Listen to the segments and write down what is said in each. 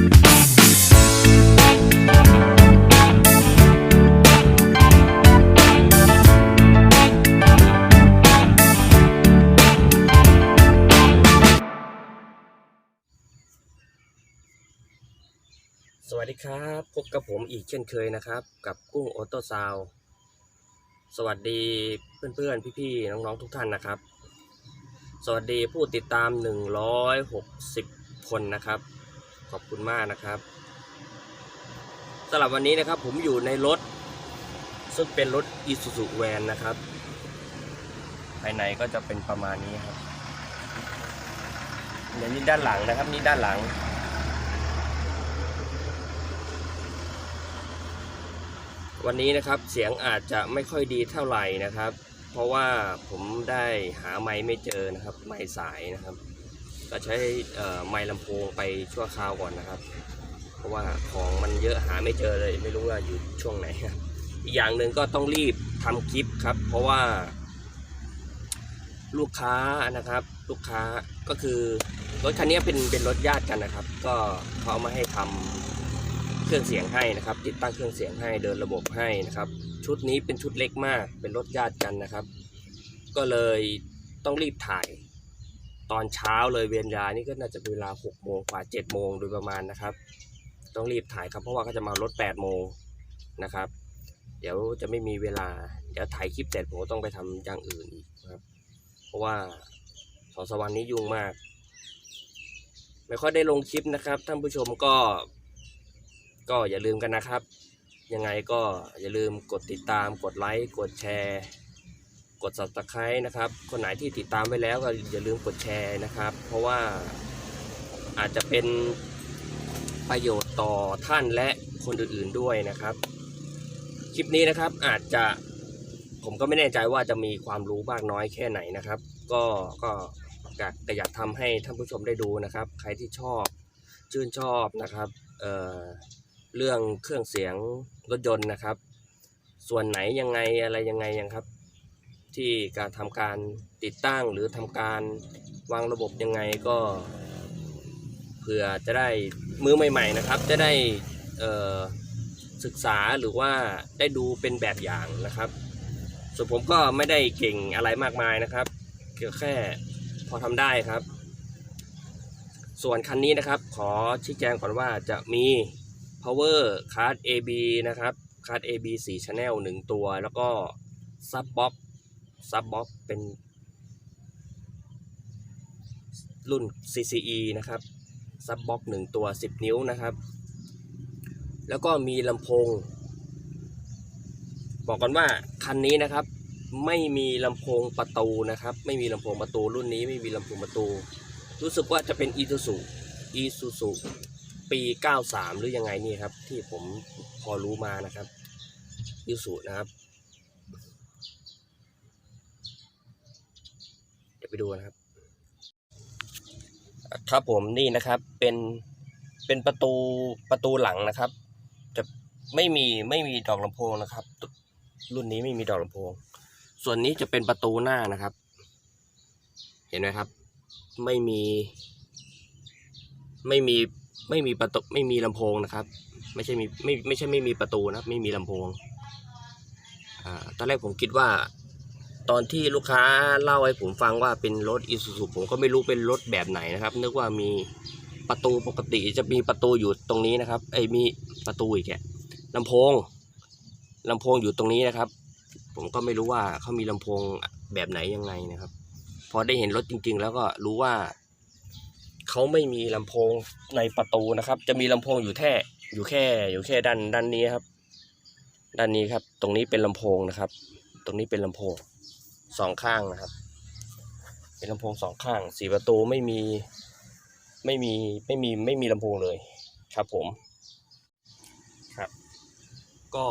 สวัสดีครับ พบกับผมอีกเช่นเคยนะครับ กับกุ้งออโต้ซาวสวัสดีเพื่อนๆ พี่ๆ น้องๆ ทุกท่านนะครับ สวัสดีผู้ติดตาม 160 คนนะครับ ขอบคุณมากนะครับสำหรับวันนี้นะครับผมอยู่ในรถ ซึ่งเป็นรถ Isuzu Van นะครับ ภายในก็จะเป็นประมาณนี้ครับเดี๋ยวนี้ด้านหลังนะครับนี่ด้านหลัง วันนี้นะครับเสียงอาจจะไม่ค่อยดีเท่าไหร่นะครับ เพราะว่าผมได้หาไม้ไม่เจอนะครับ ไม้สายนะครับ ก็ใช้ไม้ลำโพงไปชั่วคราวก่อนนะครับ เพราะว่าของมันเยอะหาไม่เจอเลย ไม่รู้ว่าอยู่ช่วงไหนอีกอย่างหนึ่งก็ต้องรีบทำคลิปครับ เพราะว่า ลูกค้านะครับ ลูกค้าก็คือรถคันนี้เป็นเป็นรถญาติกันนะครับ ก็เขาเอามาให้ทำเครื่องเสียงให้นะครับ ติดตั้งเครื่องเสียงให้เดินระบบให้นะครับ ชุดนี้เป็นชุดเล็กมาก เป็นรถญาติกันนะครับ ก็เลยต้องรีบถ่าย ตอนเช้าเลยเวียนยานี่ก็น่าจะเป็นเวลา6โมงกว่า7โมงโดยประมาณนะครับ ต้องรีบถ่ายครับเพราะว่าเขาจะมารถ8โมงนะครับ เดี๋ยวจะไม่มีเวลา เดี๋ยวถ่ายคลิปเสร็จผมก็ต้องไปทำอย่างอื่นอีกครับ เพราะว่าสองสามวันนี้ยุ่งมาก ไม่ค่อยได้ลงคลิปนะครับ ท่านผู้ชมก็ ก็อย่าลืมกันนะครับ ยังไงก็อย่าลืมกดติดตามกดไลค์กดแชร์ กด subscribe นะครับ คนไหนที่ติดตามไว้แล้วก็อย่าลืมกดแชร์นะครับ เพราะว่าอาจจะเป็นประโยชน์ต่อท่านและคนอื่นๆด้วยนะครับ คลิปนี้นะครับอาจจะผมก็ไม่แน่ใจว่าจะมีความรู้มากน้อยแค่ไหนนะครับ ก็ก็อยากแต่อยากทำให้ท่านผู้ชมได้ดูนะครับ ใครที่ชอบชื่นชอบนะครับเอ่อเรื่องเครื่องเสียงรถยนต์นะครับ ส่วนไหนยังไงอะไรยังไงยังครับ ที่การทำการติดตั้งหรือทำการวางระบบยังไงก็เผื่อจะได้มือใหม่ ๆนะครับ จะได้ศึกษาหรือว่าได้ดูเป็นแบบอย่างนะครับ ส่วนผมก็ไม่ได้เก่งอะไรมากมายนะครับก็แค่พอทำได้ครับ ส่วนคันนี้นะครับ ขอชี้แจงก่อนว่าจะมี power card AB นะครับ card AB 4 channel 1 ตัว แล้วก็ sub box sub box เป็นรุ่น CCE นะครับ sub box 1ตัว 10 นิ้วนะครับ แล้วก็มีลำโพง บอกกันว่าคันนี้นะครับ ไม่มีลำโพงประตูนะครับ ไม่มีลำโพงประตูรุ่นนี้ไม่มีลำโพงประตู รู้สึกว่าจะเป็น Isuzu Isuzu ปี 93 หรือยังไงนี่ครับ ที่ผมพอรู้มานะครับยูสุนะครับ เดี๋ยว ไปดูนะครับ ครับผมนี่นะครับเป็นเป็นประตูประตูหลังนะครับ จะไม่มีไม่มีดอกลำโพงนะครับ รุ่นนี้ไม่มีดอกลำโพง ส่วนนี้จะเป็นประตูหน้านะครับ เห็นไหมครับ ไม่มี ไม่มีไม่มีประตูไม่มีลำโพงนะครับ ไม่ใช่มีไม่ไม่ใช่ไม่มีประตูนะครับ ไม่มีลำโพงอ่าตอนแรกผมคิดว่า ตอนที่ลูกค้าเล่าให้ผมฟังว่าเป็นรถอิซูซุผมก็ไม่รู้เป็นรถแบบไหนนะครับ นึกว่ามีประตูปกติจะมีประตูอยู่ตรงนี้นะครับไอ้มีประตูอีกแกลำโพงลำโพงอยู่ตรงนี้นะครับ ผมก็ไม่รู้ว่าเขามีลำโพงแบบไหนยังไงนะครับ พอได้เห็นรถจริง ๆ แล้วก็รู้ว่าเขาไม่มีลำโพงในประตูนะครับ จะมีลำโพงอยู่แค่อยู่แค่ อยู่แค่ด้านด้านนี้ครับ ด้านนี้ครับ ตรงนี้เป็นลำโพงนะครับ ตรงนี้เป็นลำโพง สองข้างนะครับ เป็นลำโพงสองข้างสี่ประตูไม่มีไม่มีไม่มีไม่มีลำโพงเลยครับผมครับ ก็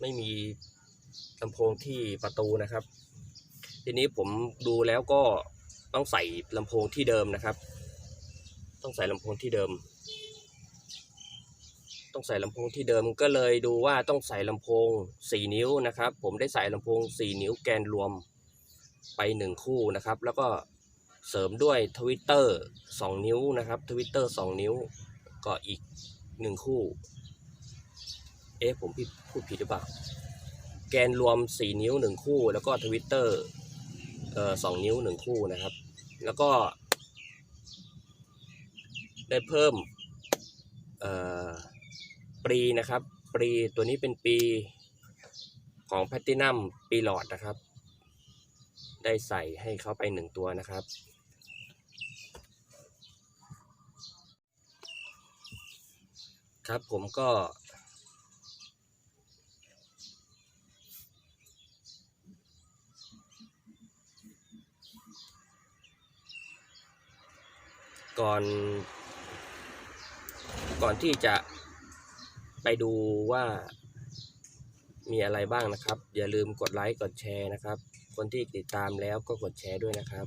ไม่มีลำโพงที่ประตูนะครับ ทีนี้ผมดูแล้วก็ต้องใส่ลำโพงที่เดิมนะครับ ต้องใส่ลำโพงที่เดิม ต้องใส่ลำโพงที่เดิมก็เลยดูว่าต้องใส่ลำโพง 4 นิ้วนะครับ ผมได้ใส่ลำโพง 4 นิ้วแกนรวมไป 1 คู่นะครับ แล้วก็เสริมด้วยทวิตเตอร์สองนิ้วนะครับทวิตเตอร์สองนิ้วก็อีกหนึ่งคู่ เอ๊ะผมพูดผิดหรือเปล่า แกนรวมสี่นิ้วหนึ่งคู่ แล้วก็ทวิตเตอร์เอ่อสองนิ้วหนึ่งคู่นะครับ แล้วก็ ได้เพิ่ม เอ่อ ปรีนะครับ ปรีตัวนี้เป็นปีของแพตตินัมปีหลอดนะครับ ได้ใส่ให้เขาไปหนึ่งตัวนะครับ ครับผมก็ ก่อน ก่อนที่จะ ไปดูว่ามีอะไรบ้างนะครับ อย่าลืมกดไลค์กดแชร์นะครับ คนที่ติดตามแล้วก็กดแชร์ด้วยนะครับ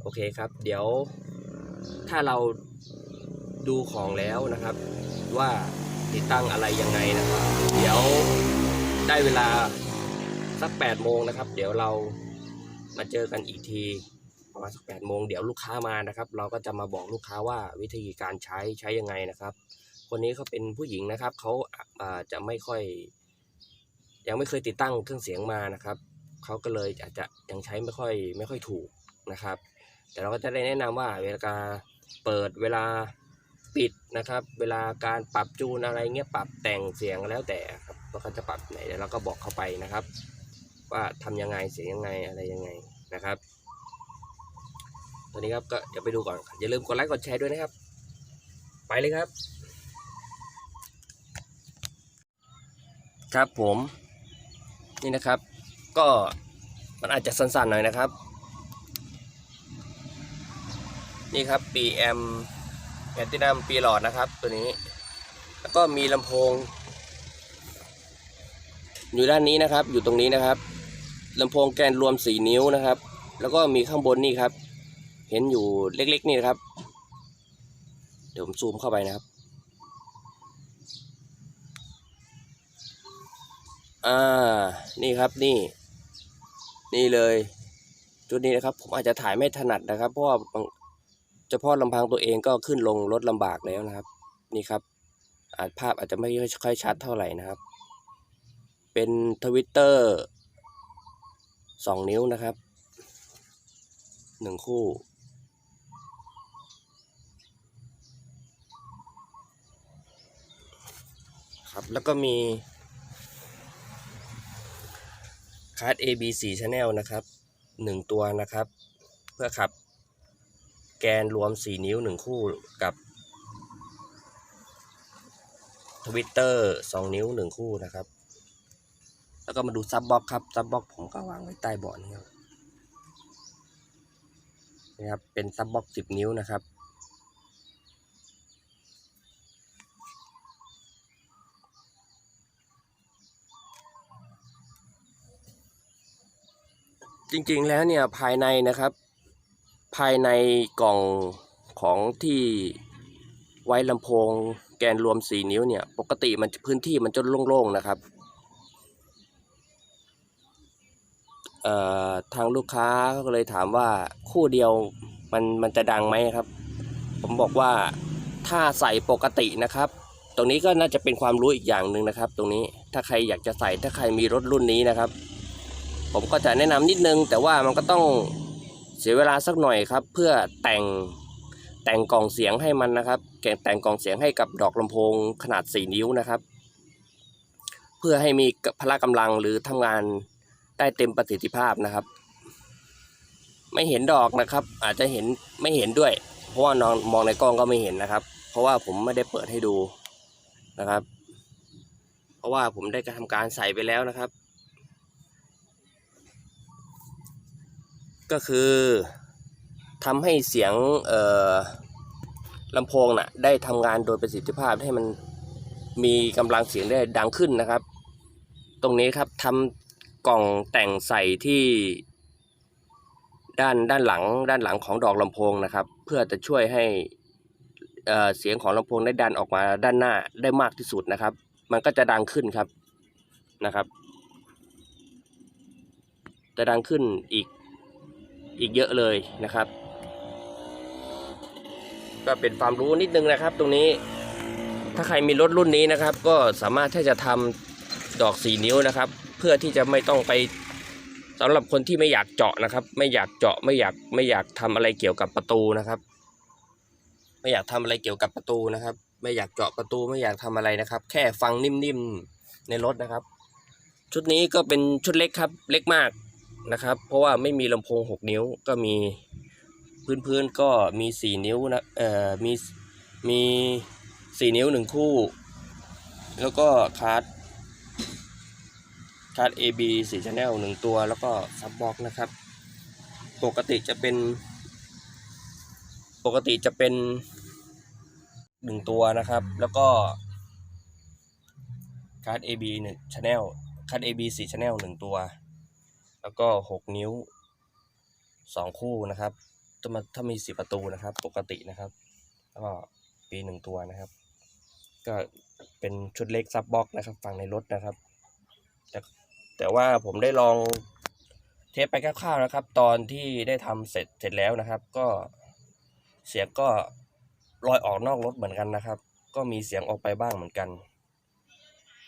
โอเคครับ เดี๋ยวถ้าเราดูของแล้วนะครับ ว่าติดตั้งอะไรยังไงนะครับ เดี๋ยวได้เวลาสัก8โมงนะครับ เดี๋ยวเรามาเจอกันอีกทีประมาณสักแปดโมงเดี๋ยวลูกค้ามานะครับ เราก็จะมาบอกลูกค้าว่าวิธีการใช้ใช้ยังไงนะครับ คนนี้เขาเป็นผู้หญิงนะครับเขาอาจะไม่ค่อย ยังไม่เคยติดตั้งเครื่องเสียงมานะครับเขาก็เลยอาจจะยังใช้ไม่ค่อยไม่ค่อยถูกนะครับ แต่เราก็จะได้แนะนำว่าเวลาเปิดเวลาปิดนะครับ เวลาการปรับจูนอะไรเงี้ยปรับแต่งเสียงแล้วแต่ครับว่าเขาจะปรับไหนเดี๋ยวเราก็บอกเขาไปนะครับ ว่าทำยังไงเสียงยังไงอะไรยังไงนะครับตอนนี้ครับก็เดี๋ยวไปดูก่อนอย่าลืมกดไลค์กดแชร์ด้วยนะครับ ไปเลยครับ ครับผมนี่นะครับ ก็มันอาจจะสั้นๆหน่อยนะครับ นี่ครับ PM แพตตินัมปีหลอดนะครับ ตัวนี้ แล้วก็มีลำโพง อยู่ด้านนี้นะครับ อยู่ตรงนี้นะครับลำโพงแกนรวม4นิ้วนะครับ แล้วก็มีข้างบนนี่ครับ เห็นอยู่เล็กๆนี่นะครับ เดี๋ยวผมซูมเข้าไปนะครับ อ่า นี่ครับนี่ นี่เลยจุดนี้นะครับ ผมอาจจะถ่ายไม่ถนัดนะครับ เพราะว่าเฉพาะลำพังตัวเองก็ขึ้นลงรถลำบากแล้วนะครับ นี่ครับ อาจภาพอาจจะไม่ค่อยชัดเท่าไหร่นะครับ เป็นทวิตเตอร์สองนิ้วนะครับหนึ่งคู่ ครับแล้วก็มี คาร์ด AB4 Channel นะครับหนึ่งตัวนะครับ เพื่อขับ แกนรวม 4 นิ้ว 1 คู่กับทวิตเตอร์2นิ้ว 1 คู่นะครับ แล้วก็มาดูซับบ็อกครับ ซับบ็อกผมก็วางไว้ใต้เบาะนี่ครับนะครับ เป็นซับบ็อก10 นิ้วนะครับ จริงๆแล้วเนี่ยภายในนะครับ ภายในกล่องของที่ไว้ลำโพงแกนรวม 4 นิ้วเนี่ย ปกติมันพื้นที่มันจะโล่งๆนะครับเอ่อทางลูกค้าก็เลยถามว่าคู่เดียวมันมันจะดังไหมครับ ผมบอกว่าถ้าใส่ปกตินะครับ ตรงนี้ก็น่าจะเป็นความรู้อีกอย่างหนึ่งนะครับ ตรงนี้ถ้าใครอยากจะใส่ถ้าใครมีรถรุ่นนี้นะครับ ผมก็จะแนะนำนิดนึง แต่ว่ามันก็ต้องเสียเวลาสักหน่อยครับ เพื่อแต่งแต่งกล่องเสียงให้มันนะครับแต่งกล่องเสียงให้กับดอกลำโพงขนาด 4 นิ้วนะครับ เพื่อให้มีพละกำลังหรือทำงานได้เต็มประสิทธิภาพนะครับ ไม่เห็นดอกนะครับ อาจจะเห็นไม่เห็นด้วย เพราะว่านอนมองในกล้องก็ไม่เห็นนะครับ เพราะว่าผมไม่ได้เปิดให้ดูนะครับ เพราะว่าผมได้กระทำการใส่ไปแล้วนะครับ ก็คือทำให้เสียงลำโพงน่ะได้ทำงานโดยประสิทธิภาพให้มันมีกำลังเสียงได้ดังขึ้นนะครับ ตรงนี้ครับทำกล่องแต่งใส่ที่ด้านด้านหลังด้านหลังของดอกลำโพงนะครับ เพื่อจะช่วยให้เเสียงของลำโพงได้ดันออกมาด้านหน้าได้มากที่สุดนะครับ มันก็จะดังขึ้นครับนะครับ จะดังขึ้นอีก อีกเยอะเลยนะครับ ก็เป็นความรู้นิดนึงนะครับ ตรงนี้ถ้าใครมีรถรุ่นนี้นะครับ ก็สามารถที่จะทำดอกสีนิ้วนะครับ เพื่อที่จะไม่ต้องไปสำหรับคนที่ไม่อยากเจาะนะครับ ไม่อยากเจาะไม่อยากไม่อยากทำอะไรเกี่ยวกับประตูนะครับ ไม่อยากทำอะไรเกี่ยวกับประตูนะครับ ไม่อยากเจาะประตูไม่อยากทำอะไรนะครับ แค่ฟังนิ่มๆในรถนะครับ ชุดนี้ก็เป็นชุดเล็กครับ เล็กมาก นะครับ เพราะว่าไม่มีลำโพง 6 นิ้วก็มีพื้นๆก็มี 4 นิ้วนะเอ่อมีมี4นิ้ว 1 คู่ แล้วก็คาร์ดคาร์ด AB 4 channel 1 ตัวแล้วก็ซับบ็อกนะครับ ปกติจะเป็น ปกติจะเป็น 1 ตัวนะครับ แล้วก็คาร์ด AB 1 channel คัด AB 4 channel 1 ตัว แล้วก็ 6 นิ้ว 2 คู่นะครับถ้ามาถ้ามี10ประตูนะครับ ปกตินะครับ แล้วก็ปี1ตัวนะครับ ก็เป็นชุดเล็กซับบ็อกนะครับ ฝั่งในรถนะครับ แต่แต่ว่าผมได้ลองเทปไปคร่าวๆนะครับ ตอนที่ได้ทำเสร็จเสร็จแล้วนะครับ ก็เสียงก็ลอยออกนอกรถเหมือนกันนะครับ ก็มีเสียงออกไปบ้างเหมือนกัน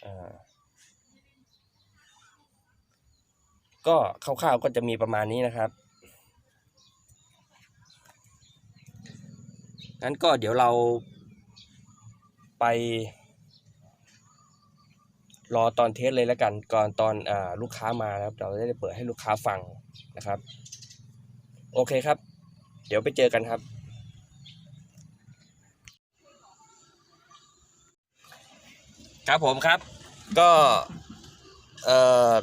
อ่า ก็คร่าวๆก็จะมีประมาณนี้นะครับงั้นก็เดี๋ยวเราไป รอตอนเทสเลยแล้วกัน ก่อนตอนอลูกค้ามานะครับ เราจะได้เปิดให้ลูกค้าฟังนะครับ โอเคครับ เดี๋ยวไปเจอกันครับ ครับผมครับ ก็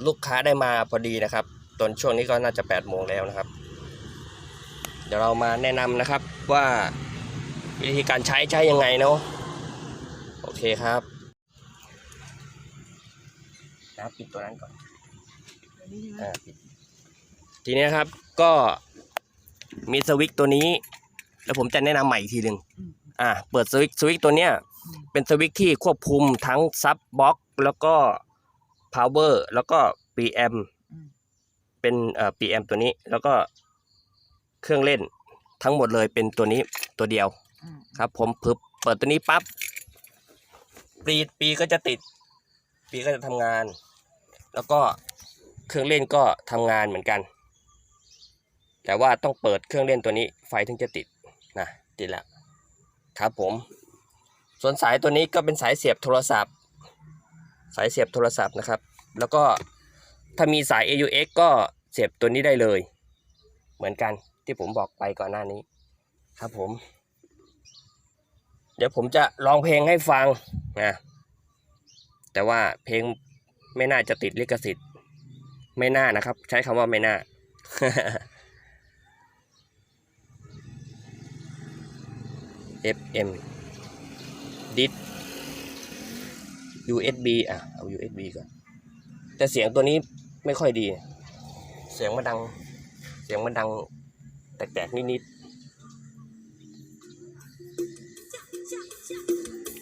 ลูกค้าได้มาพอดีนะครับ ตอนช่วงนี้ก็น่าจะ8ปดโมงแล้วนะครับ เดี๋ยวเรามาแนะนำนะครับว่าวิธีการใช้ใช้ยังไงเนาะโอเคครับนะครับปิดตัวนั้นก่อนอ่าปิดทีนี้ครับก็มีสวิตช์ตัวนี้ แล้วผมจะแนะนำใหม่อีกทีหนึ่งอืมอ่าเปิดสวิตช์สวิตช์ตัวเนี้ยอืมเป็นสวิตช์ที่ควบคุมทั้งซับบ็อกแล้วก็ power แล้วก็ PM อืมเป็นเอ่อ PM ตัวนี้ แล้วก็เครื่องเล่นทั้งหมดเลยเป็นตัวนี้ตัวเดียวอืมครับ ผมพึบเปิดตัวนี้ปั๊บปีปีก็จะติด ปีก็จะทำงาน แล้วก็เครื่องเล่นก็ทำงานเหมือนกัน แต่ว่าต้องเปิดเครื่องเล่นตัวนี้ ไฟถึงจะติดนะติดแล้วครับผม ส่วนสายตัวนี้ก็เป็นสายเสียบโทรศัพท์ สายเสียบโทรศัพท์นะครับ แล้วก็ถ้ามีสาย AUX ก็เสียบตัวนี้ได้เลย เหมือนกันที่ผมบอกไปก่อนหน้านี้ ครับผม เดี๋ยวผมจะร้องเพลงให้ฟังนะแต่ว่าเพลงไม่น่าจะติดลิขสิทธิ์ ไม่น่านะครับ ใช้คำว่าไม่น่า FM ดิส USB อะเอา USB ก่อนแต่เสียงตัวนี้ไม่ค่อยดี เสียงมันดัง เสียงมันดัง แตกๆนิด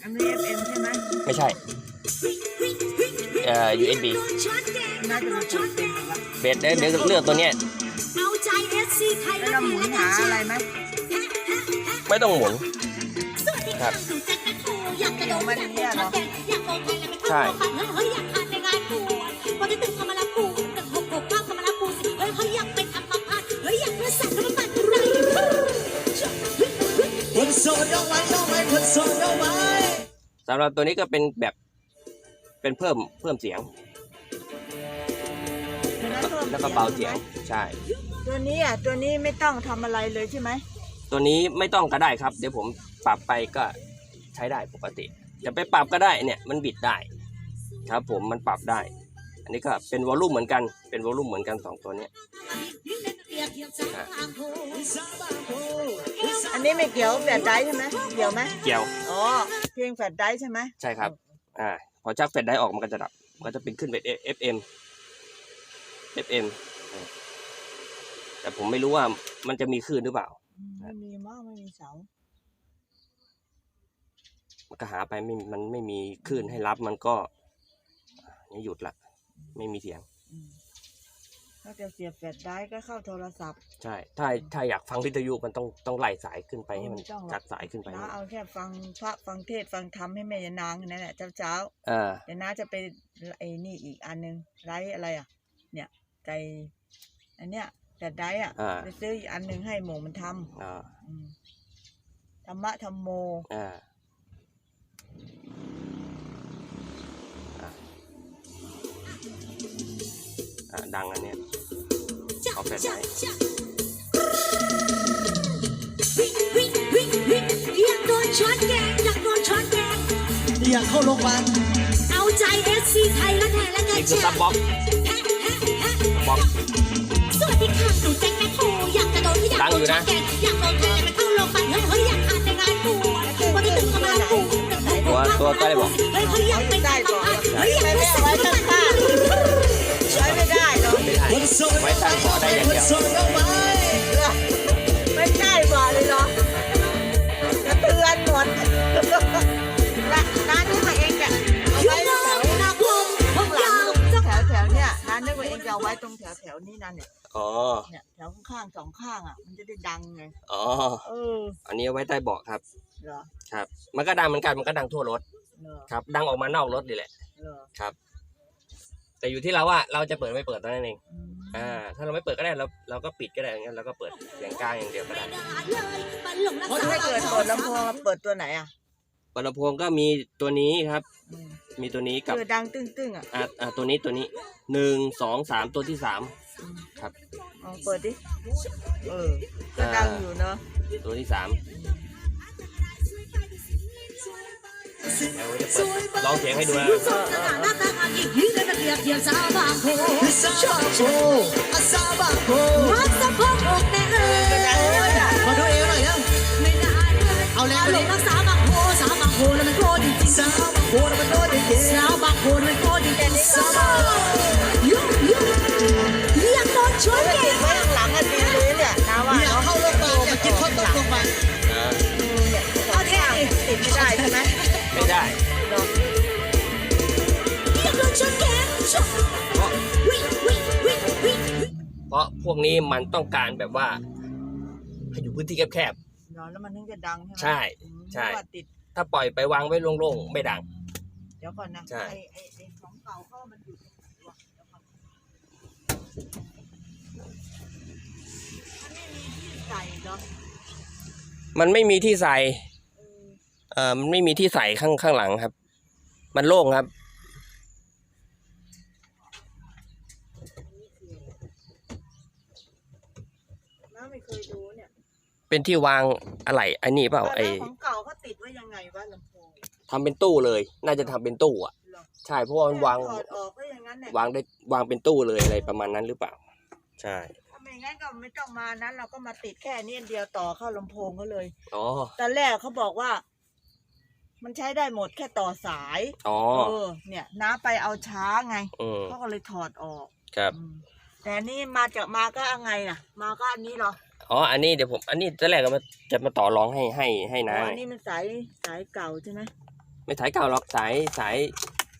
อันนี้ FM ใช่ไหมๆไม่ใช่เอ่อ USB น่าจะเป็นตัวเต็มหรอวะเบสเดี๋ยวเดี๋ยวเลือกตัวเนี้ยเอาใจเอสซีใครแล้วเราหมุนหาอะไรไหมไม่ต้องหมุนครับ อยากกระโดดอยากโดดชัดแดงอยากโดนใครแล้วไม่ใช่เข้าฟังเฮ้ยอยากขาดในงานกูพอที่ตึงคำมาละกูตึงหกหกเก้าคำมาละกูสิเฮ้ยเฮ้ยอยากเป็นอัมพาตเฮ้ยอยากกระสับกระปัดไรคนโสดเอาไว้เอาไว้คนโสดเอาไว้สำหรับตัวนี้ก็เป็นแบบเป็นเพิ่มเพิ่มเสียง แล้วก็เบาเสียงใช่ ตัวนี้อะตัวนี้ไม่ต้องทำอะไรเลยใช่ไหมตัวนี้ไม่ต้องก็ได้ครับ เดี๋ยวผมปรับไปก็ ใช้ได้ปกติ จะไปปรับก็ได้เนี่ยมันบิดได้ครับผมมันปรับได้ อันนี้ก็เป็นวอลลุ่มเหมือนกันเป็นวอลลุ่มเหมือนกันสองตัวเนี้ยอันนี้ไม่เกี่ยวแฟลชไดรฟ์ใช่ไหมเกี่ยวไหมเกี่ยวอ๋อเพียงแฟลชไดรฟ์ใช่ไหมใช่ครับอ่าพอชักแฟลชได้ออกมันก็จะดับมันก็จะเป็นขึ้นเป็น FM FM อ่าแต่ผมไม่รู้ว่ามันจะมีคลื่นหรือเปล่าไม่มีมากไม่มีเสา มันก็หาไปไม่มันไม่มีคลื่นให้รับมันก็นี่หยุดละ ไม่มีเสียงอืมถ้าจะเสียบแฟลชไดรฟ์ก็เข้าโทรศัพท์ ใช่ ถ้าถ้าอยากฟังวิทยุมันต้องต้องไล่สายขึ้นไปให้มันไม่ต้องหรอกจัดสายขึ้นไปน้าเอาแค่ฟังพระฟังเทศน์ฟังธรรมให้แม่ยานางแค่นั้นแหละเช้าเช้าเออๆเดี๋ยวน้าจะไปไอ้นี่อีกอันนึงไลฟ์อะไรอะ เนี่ยไก่อันเนี้ยแฟลชไดรฟ์อะอ่าไปซื้ออีกอันนึงให้หมูมันทำอ่าอืมธรรมะธรรมโมอ่าอ่าอ่า ดังอันเนี้ยเอาแฟลชไดรฟ์วิวิวิวิอยากโดนช้อนแกงอยากโดนช้อนแกงอยากเข้าโรงพยาบาลเอาใจเอสซีไทยและแทนและแกนี่เชีคือยซับบ็อกซ์บ็อกซ์สวัสดีค่ะหนูแจ็คแม่โคอยากจะโดนอยากดังโดอยู่นช้อนะนแกงอยาก ตัวตัวใต้บอกเฮ้ยเฮ้ยอยากเป็ได้ได้บอกเฮ้ยอาไม่เป็นไม่เอาตไว้ว์ข้างๆใช้ไม่ได้หรอกไม่ได้ไว้ตั้งขอได้อย่างเดียวคนโสดเอาไว้ไม่อเลยเหรอจะเตือนหมดละน้านึกว่าเองจะเอาไว้แถวหน้าคุ้มข้างหลังแถวแถวเนี่ยน้านึกว่าเองจะเอาไว้ตรงแถวแถวนี้นั่นเนี่ยอ๋อเนี่ยแถวข้างสองข้างอะมันจะได้ดังไงอ๋อเอออันนี้เอาไว้ใต้เบาะครับ เหรอครับมันก็ดังเหมือนกันมันก็ดังทั่วรถเหรอครับ ดังออกมานอกรถนี่แหละ เหรอครับแต่อยู่ที่เราว่าเราจะเปิดไม่เปิดเท่านั้นเองอืมอ่าถ้าเราไม่เปิดก็ได้เราเราก็ปิดก็ได้งั้นเราก็เปิดเสียงกลางอย่างเดียวก็ได้เพราะถ้าเกิดเปิดลำโพงเปิดตัวไหนอะบอลำโพงก็มีตัวนี้ครับ อืมมีตัวนี้กับคือดังตึ้งๆอะอ่าอ่าตัวนี้ตัวนี้หนึ่งสองสามตัวที่สามอืมครับ ลองเปิดดิเออก็ดังอยู่เนาะตัวที่สาม เดี๋ยวจะเปิดลองเสียงให้ดูนะซาบาโกอาซาบาโกมาดูเอว ไม่ได้เนาะอยากโดนช้อนแกงวิวิวิวิเพราะพวกนี้มันต้องการแบบว่าให้อยู่พื้นที่แคบเนาะแล้วมันถึงจะดังใช่ไหมใช่อืมใช่นึกว่าติดๆถ้าปล่อยไปวางไว้โล่งๆ ไม่ดัง เดี๋ยวก่อนนะใช่ ไอ้ไอ้ไอ้ของเก่าเขามันอยู่ตรงไหนวะเดี๋ยวก่อนมันไม่มีที่ใส่เนาะมันไม่มีที่ใส่ เออเอ่อมันไม่มีที่ใส่ข้างข้างหลังครับ มันโล่งครับ น้าไม่เคยดูเนี่ยเป็นที่วางอะไรอันนี้เปล่าไอแล้วของเก่าเขาติดไว้ยังไงวะลำโพงทำเป็นตู้เลย น่าจะทำเป็นตู้อะ เหรอใช่เพราะว่ามันวางถอดออกก็อย่างนั้นเนี่ยวางได้วางเป็นตู้เลยอะไรประมาณนั้นหรือเปล่า ใช่ถ้าไม่งั้นก็ไม่ต้องมานั้น เราก็มาติดแค่นี้อันเดียวต่อเข้าลำโพงก็เลย อ๋อ ตอนแรกเขาบอกว่า มันใช้ได้หมดแค่ต่อสายอ๋อเออ เนี่ยน้าไปเอาช้าไงอืมเขาก็เลยถอดออกครับ อืมแต่นี่มาจากมาก็เอาไงน่ะ มาก็อันนี้เหรออ๋อ อันนี้เดี๋ยวผม อันนี้ตอนแรกก็มาจะมาต่อรองให้ให้ให้อ๋นะออันนี้มันสายสายเก่าใช่ไหมไม่สายเก่าหรอกสายสาย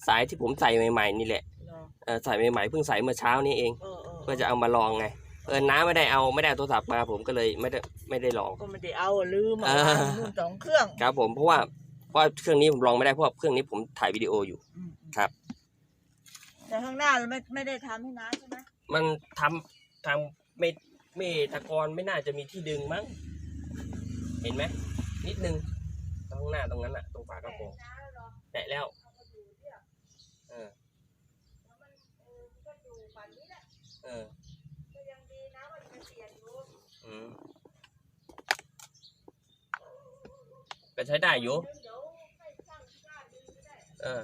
สายที่ผมใส่ใหม่ๆนี่แหละ เหรอเออใส่ใหม่ๆเพิ่งใส่เมื่อเช้านี้เอง เออเออเพื่อจะเอามาลองไง เออน้าไม่ได้เอาไม่ได้เอาโทรศัพท์มาผมก็เลยไม่ได้ไม่ได้ลอง ก็ไม่ได้เอาลืมเอาอ่าวางนู่นสองเครื่อง ครับผมเพราะว่าเพ ราะว่าเครื่องนี้ผมลองไม่ได้เพราะว่าเครื่องนี้ผมถ่ายวิดีโออยู่ อืมครับ แต่ข้างหน้าเราไม่ไม่ได้ทำให้น้าใช่ไหมมันทำทำไม่ไม่ตะกอนไม่น่าจะมีที่ดึงมั้ง เห็นไหมนิดนึงตรงข้างหน้าตรงนั้นอะตรงฝากระโปรงแตะแล้วเออเอออืมก็ใช้ได้อยู่ เออ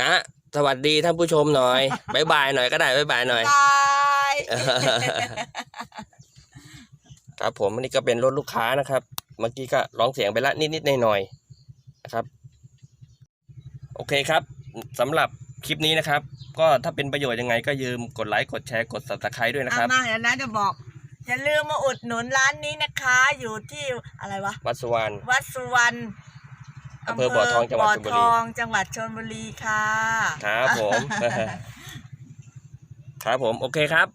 นะสวัสดีท่านผู้ชมหน่อยบายบายหน่อยก็ได้บายบายหน่อย ตายครับผมอันนี้ก็เป็นรถลูกค้านะครับ เมื่อกี้ก็ร้องเสียงไปละนิดๆหน่อยๆนะครับ โอเคครับสำหรับ คลิปนี้นะครับ ก็ถ้าเป็นประโยชน์ยังไงก็ยืมกดไลค์กดแชร์กด subscribe ด้วยนะครับ เอามาเดี๋ยวนะจะบอก อย่าลืมมาอุดหนุนร้านนี้นะคะ อยู่ที่อะไรวะ วัดสุวรรณ วัดสุวรรณอำเภอบ่อทองจังหวัดชลบุรี บ่อทองจังหวัดชลบุรีค่ะ ครับผม ครับผม โอเคครับ